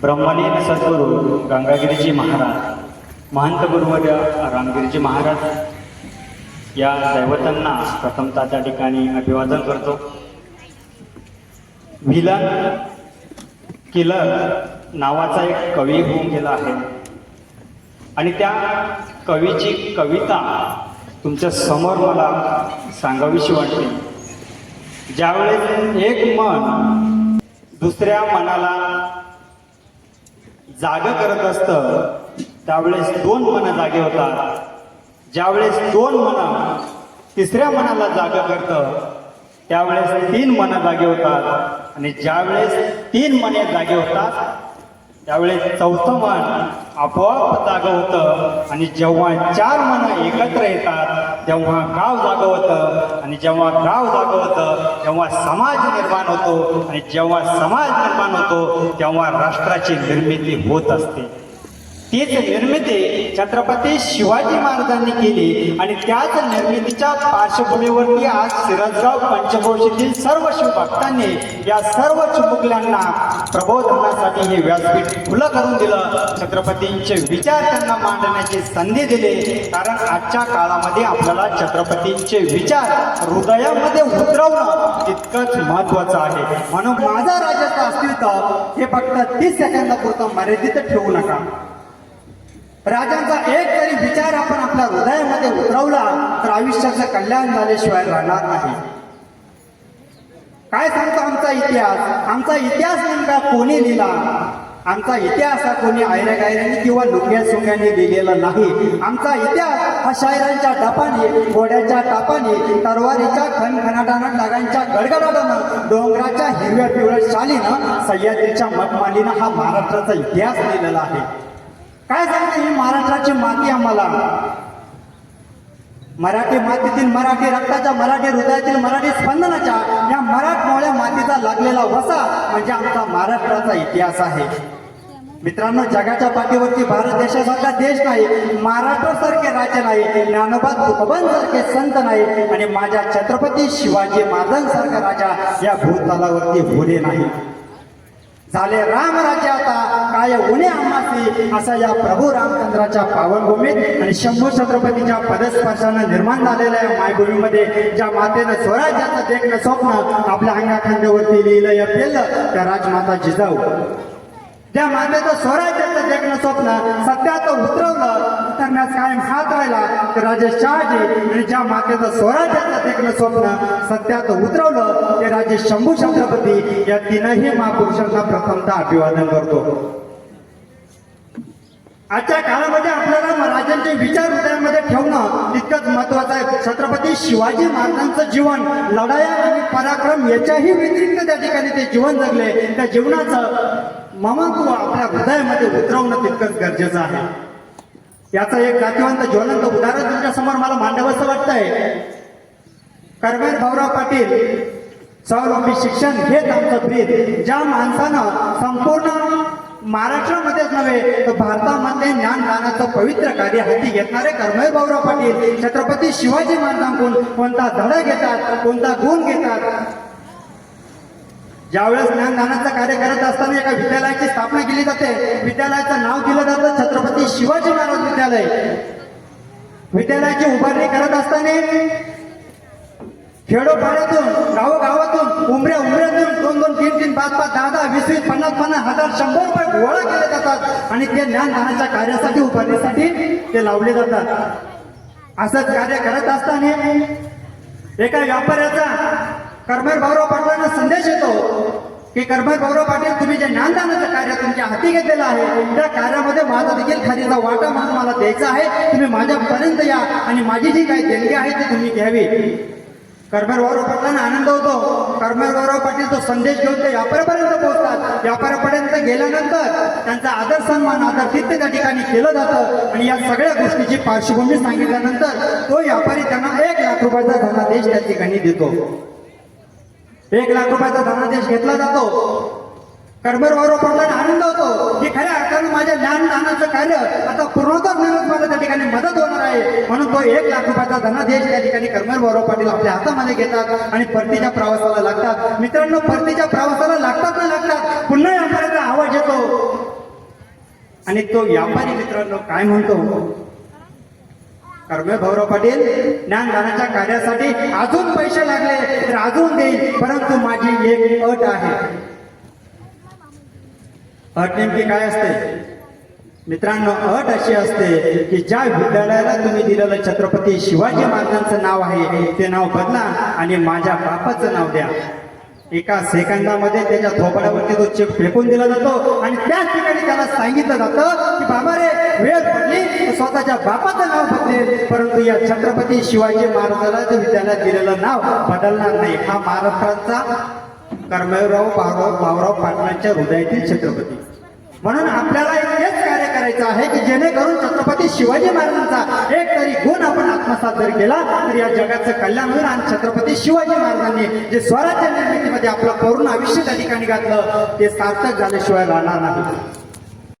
ब्रह्मलीन सद्गुरू गंगागिरीजी महाराज महंत गुरुवर्य रामगिरीजी महाराज. या दैवतांना प्रथमता त्या ठिकाणी अभिवादन करतो. विलन किलर नावाचा एक कवी होऊन गेला आहे. आणि त्या कवीची कविता तुमच्यासमोर मला सांगावीशी वाटते. ज्यावेळेस एक मन दुसऱ्या मनाला जाग करत असतं त्यावेळेस दोन मन जागे होतात. ज्यावेळेस दोन मन तिसऱ्या मनाला जाग करतं त्यावेळेस तीन मन जागे होतात. आणि ज्यावेळेस तीन मने जागे होतात त्यावेळेस चौथं मन आपोआप जागं होतं आणि जेव्हा चार मन एकत्र येतात तेव्हा गाव जागं होतं. आणि जेव्हा गाव जागं होतं तेव्हा समाज निर्माण होतो. आणि जेव्हा समाज निर्माण होतो तेव्हा राष्ट्राची निर्मिती होत असते. तीच निर्मिती छत्रपती शिवाजी महाराजांनी केली आणि त्याच निर्मितीच्या पार्श्वभूमीवरती आज सिराजगाव पंचक्रोशीतील सर्व शिवभक्तांनी या सर्व चिमुकल्यांना प्रबोधनासाठी हे व्यासपीठ खुलं करून दिलं. छत्रपतींचे विचार त्यांना मांडण्याची संधी दिली. कारण आजच्या काळामध्ये आपल्याला छत्रपतींचे विचार हृदयामध्ये उतरवणं तितकंच महत्वाचं आहे. म्हणून माझा राज्याचं अस्तित्व हे फक्त तीस सेकंदापुरतं मर्यादित ठेवू नका. राजांचा एक तरी विचार आपण आपल्या हृदयामध्ये उतरवला तर आयुष्याचं कल्याण झाल्याशिवाय राहणार नाही. काय सांगतो आमचा इतिहास? आमचा इतिहास नेमका कोणी लिहिला? आमचा इतिहास हा कोणी आयऱ्या गायऱ्याने किंवा लुक्या सुक्याने लिहिलेला नाही. आमचा इतिहास हा शायरांच्या टापाने घोड्याच्या टापाने तरवारीच्या खणखणाटानं डागांच्या गडगडाटानं डोंगराच्या हिरव्या पिवळ्या शालीनं सह्याद्रीच्या मतमालीनं हा महाराष्ट्राचा इतिहास लिहिलेला आहे. काय सांगते ही महाराष्ट्राची माती आम्हाला? मराठी मातीतील मराठी रक्ताच्या मराठी हृदयातील मराठी स्पंदनाच्या या मराठमोळ्या मातीचा लागलेला वसा म्हणजे आमचा महाराष्ट्राचा इतिहास आहे. मित्रांनो जगाच्या पाठीवरती भारत देशासारखा देश नाही महाराष्ट्रासारखे राज्य नाही ज्ञानोबा तुकोबांसारखे संत नाही आणि माझ्या छत्रपती शिवाजी महाराजांसारखा राजा या भूतलावरती होणे नाही. झाले राम राज्य आता. काय उणे आम्हासी असा या प्रभू रामचंद्राच्या पावनभूमीत आणि शंभू छत्रपतीच्या पदस्पर्शानं निर्माण झालेल्या या मायभूमीमध्ये ज्या मातेनं स्वराज्याचं देखणं स्वप्न आपल्या अंगाखांद्यावरती लिहिलं या पेलं त्या राजमाता जिजाऊ. त्या मातेचं स्वराज्याचं देखणं स्वप्न सत्याचं उतरवलं उतरण्यास कायम हा राहिला तर राजे शहाजी ज्या मातेचं स्वराज्याचं देखणं स्वप्न सत्यात उतरवलं ते राजे शंभू छत्रपती या तीनही महापुरुषांना प्रथमता अभिवादन करतो. आजच्या काळामध्ये आपल्याला राजांचे विचार हृदयामध्ये ठेवणं तितकंच महत्वाचं आहे. छत्रपती शिवाजी महाराजांचं जीवन लढाया आणि पराक्रम याच्याही व्यतिरिक्त त्या ठिकाणी ते जीवन जगले. त्या जीवनाचं ममत्व आपल्या हृदयामध्ये उतरवणं तितकंच गरजेचं आहे. याचा एक जातीवंत ज्वलंत उदाहरण तुमच्यासमोर मला मांडावंसं वाटतंय. करमेर भाऊराव पाटील स्वावलंबी शिक्षण हेच आमचं ब्रीद. ज्या माणसानं संपूर्ण महाराष्ट्रामध्येच नव्हे तर भारतामध्ये ज्ञानदानाचं पवित्र कार्य हाती घेतणारे करमय भाऊराव पाटील छत्रपती शिवाजी महाराजांकडून कोणता धडा घेतात कोणता गुण घेतात? ज्यावेळेस ज्ञानदानाचं कार्य करत असताना एका विद्यालयाची स्थापना केली जाते विद्यालयाचं नाव दिलं जातं. छत्रपती शिवाजी महाराज विद्यालय. विद्यालयाची उभारणी करत असताना खेडोपाड्यातून गावोगावातून उमऱ्या उमऱ्यातून दोन दोन तीन तीन पाच पाच दहा दहा वीस वीस पन्नास पन्नास हजार शंभर रुपये गोळा केले जातात आणि ते ज्ञानदानाच्या कार्यासाठी उभारण्यासाठी ते लावले जातात. असंच कार्य करत असताना एका व्यापाऱ्याचा कर्मर भाऊराव पाटलांना संदेश येतो. की कर्मर गौरव पाटील तुम्ही जे ज्ञानदानाचं कार्य तुमच्या हाती घेतलेलं आहे त्या कार्यामध्ये माझा देखील खालीचा वाटा म्हणून मला द्यायचा आहे. तुम्ही माझ्यापर्यंत या आणि माझी जी काही देणगी आहे ती तुम्ही घ्यावी. कर्मर गौरव पाटलांना आनंद होतो. कर्मर गौरव पाटील तो संदेश घेऊन ते व्यापाऱ्यापर्यंत पोहोचतात. व्यापाऱ्यापर्यंत गेल्यानंतर त्यांचा आदर सन्मान आदर तिथे त्या ठिकाणी केलं जातं. आणि या सगळ्या गोष्टीची पार्श्वभूमी सांगितल्यानंतर तो व्यापारी त्यांना एक लाख रुपयाचा धनादेश त्या ठिकाणी देतो. एक लाख रुपयाचा धनादेश घेतला जातो. कर्मर गौरव आनंद होतो. की खऱ्या अर्थानं माझ्या ज्ञानदानाचं कार्य आता पूर्णतः मिळत मला त्या ठिकाणी मदत होणार आहे. म्हणून तो एक लाख रुपयाचा धनादेश त्या ठिकाणी कर्मर गौरव पाटील आपल्या हातामध्ये घेतात आणि परतीच्या प्रवासाला लागतात. मित्रांनो परतीच्या प्रवासाला लागतात ना लागतात? पुन्हा व्यापाऱ्याचा आवाज येतो. आणि तो व्यापारी मित्रांनो काय म्हणतो? कर्मे भाऊराव पाटील ज्ञानदानाच्या कार्यासाठी अजून पैसे लागले तर अजून देईल परंतु माझी एक अट आहे. अट नेमकी काय असते? मित्रांनो अट अशी असते की ज्या विद्यालयाला तुम्ही दिलेलं छत्रपती शिवाजी महाराजांचं नाव आहे ते नाव बदला आणि माझ्या बापाचं नाव द्या. एका सेकंदामध्ये त्याच्या थोपड्यावरती तो चेक फेकून दिला जातो आणि त्याच ठिकाणी त्याला सांगितलं जातं की बाबा रे वेळ पडली स्वतःच्या बापाचं नाव बदलेल परंतु या छत्रपती शिवाजी महाराजाला त्याला दिलेलं नाव बदलणार नाही. हा महाराष्ट्राचा कर्मवीरराव भाऊराव भाऊराव पाटलांच्या हृदयातील छत्रपती. म्हणून आपल्याला हेच कार्य करायचं आहे की जेणेकरून छत्रपती शिवाजी महाराजांचा एक आत्मसात जर केला तर या जगाचं कल्याण होईल. आणि छत्रपती शिवाजी महाराजांनी जे स्वराज्य निर्मितीमध्ये आपलं पूर्ण आयुष्य त्या ठिकाणी घातलं ते सार्थक झाल्याशिवाय राहणार नाही.